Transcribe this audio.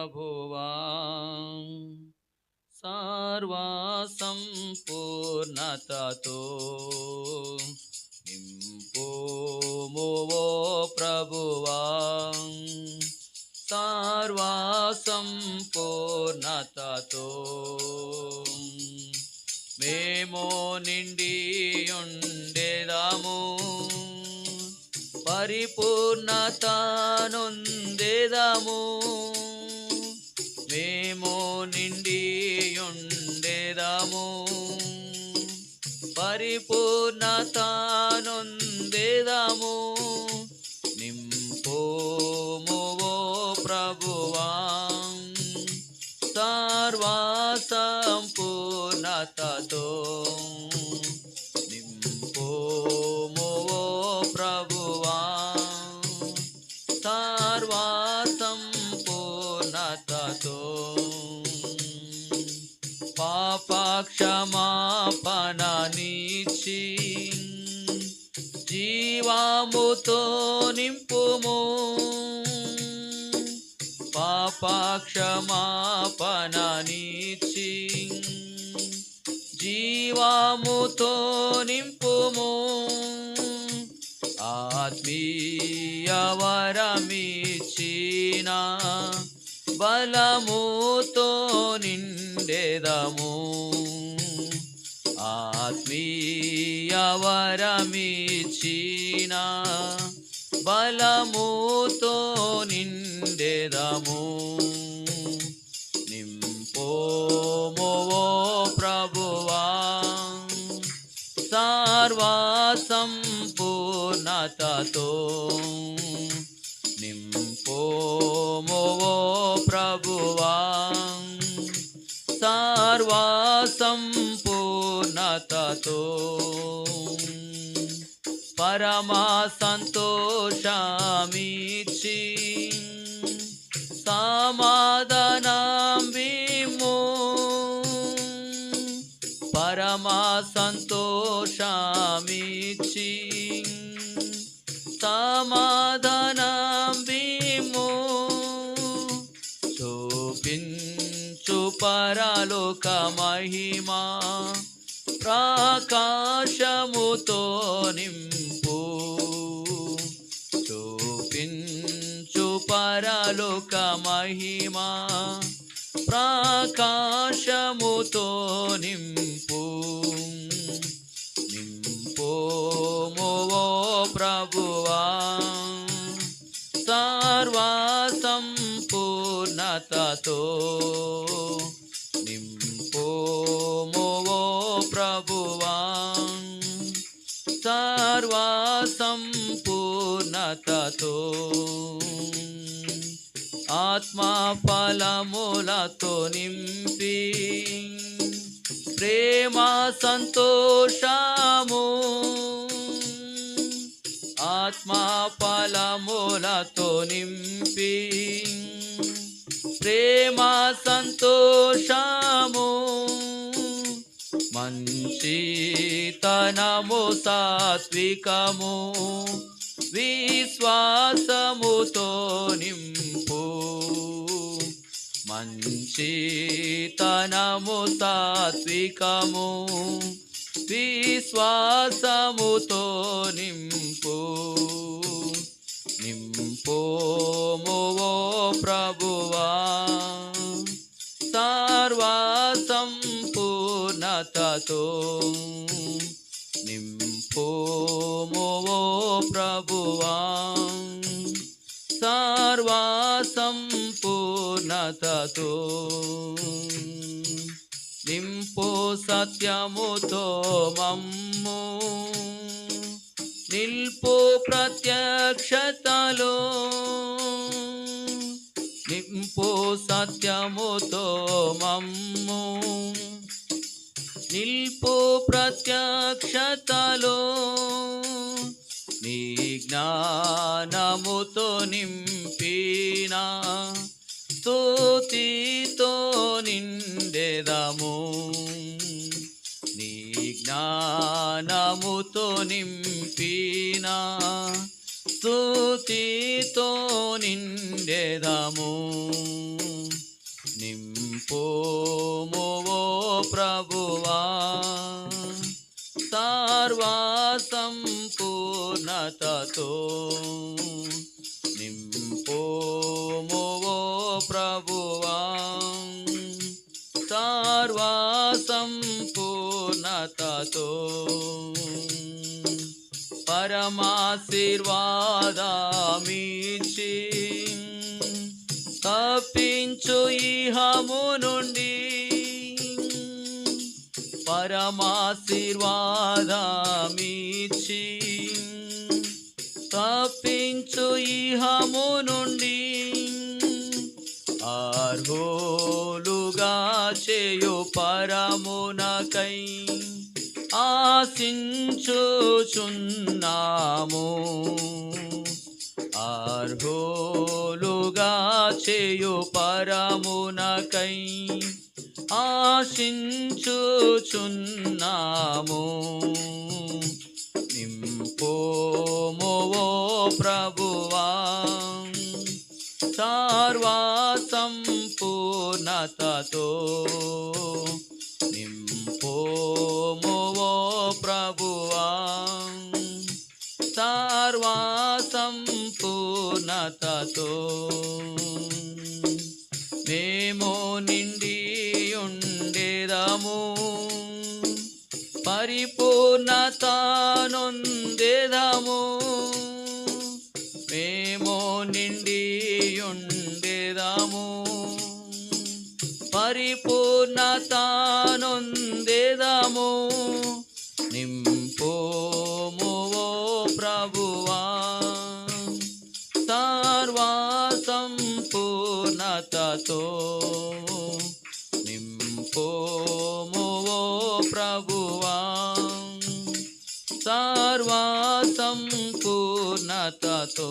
ప్రభువా సర్వసంపూర్ణతతో ప్రభువాం సార్వాసం ప్రభువా సర్వసంపూర్ణతతో మేము నిండి ఉండేదాము పరిపూర్ణత నొందేదాము మేము నిండియుండేదాము. పరిపూర్ణతనుందేదాము పాపక్షమాపణ నీచి జీవాముతో నింపుము పాపక్షమాపణ నీచి జీవాముతో నింపుము ఆత్మీయవరమిచీనా బలముతో నిండెదము ఆత్మీయ వరమిచిన బలముతో నిండెదము. నింపోమో ఓ ప్రభువా సర్వసంపూర్ణతతో. నింపోమో ప్రభువా సార్వాసం సర్వసంపూర్ణతతో పరమా సంతోషమిచ్చి సమాధానం విము. పరమా సంతోషమిచ్చి సమాధానం విము. చూపించు పరలోక మహిమా. ప్రకాశముతో నింపు. చూపించు పరలోక మహిమా. ప్రకాశముతో నింపు. నింపోమో ప్రభువా. సర్వసంపూర్ణతతో సంపూర్ణతతో సర్వసంపూర్ణతతో ఆత్మా ఫలములతో నింపి. ప్రేమ సంతోషము. ఆత్మా ఫలములతో నింపి. ప్రేమ సంతోషము. మంచితనము సాత్వికము విశ్వాసముతో నింపు. మంచితనము సాత్వికము విశ్వాసముతో నింపు. నింపోమో ప్రభువా ప్రభువా ఘనతతో నింపోమో ఓ ప్రభువా. సర్వసంపూర్ణతతో నింపో సత్యముతో మమ్ము. నిల్పో ప్రత్యక్షతలో నింపో సత్యముతో మమ్ము. నిల్పో ప్రత్యక్షతలో. నీ జ్ఞానముతో నింపిన స్తుతితో నిండెదము. నీ జ్ఞానముతో నింపిన స్తుతితో నిండెదము. నింపుము ప్రభువా. సార్వాసంపూర్ణతతో సంపూర్ణతతో ప్రభువా. సార్వాసంపూర్ణతతో సంపూర్ణతతో తప్పించు ఇహము నుండి. పరమాశీర్వాదమిచ్చి తప్పించు ఇహము నుండి. అర్హోలుగా చేయు పరమునకై ఆశించుచున్నాము. అర్హో చేయు పరమునకై ఆశించుచున్నాము. నింపోమో ప్రభువా సర్వ సంపూర్ణతతో నింపోమో ఓ ప్రభువా సర్వ ఉండేదము పరిపూర్ణత నొందేదము మేము నిండి ఉండేదము పరిపూర్ణత నొందేదము నింపోము ఓ ప్రభువా. సర్వ సంపూర్ణతతో సంపూర్ణతతో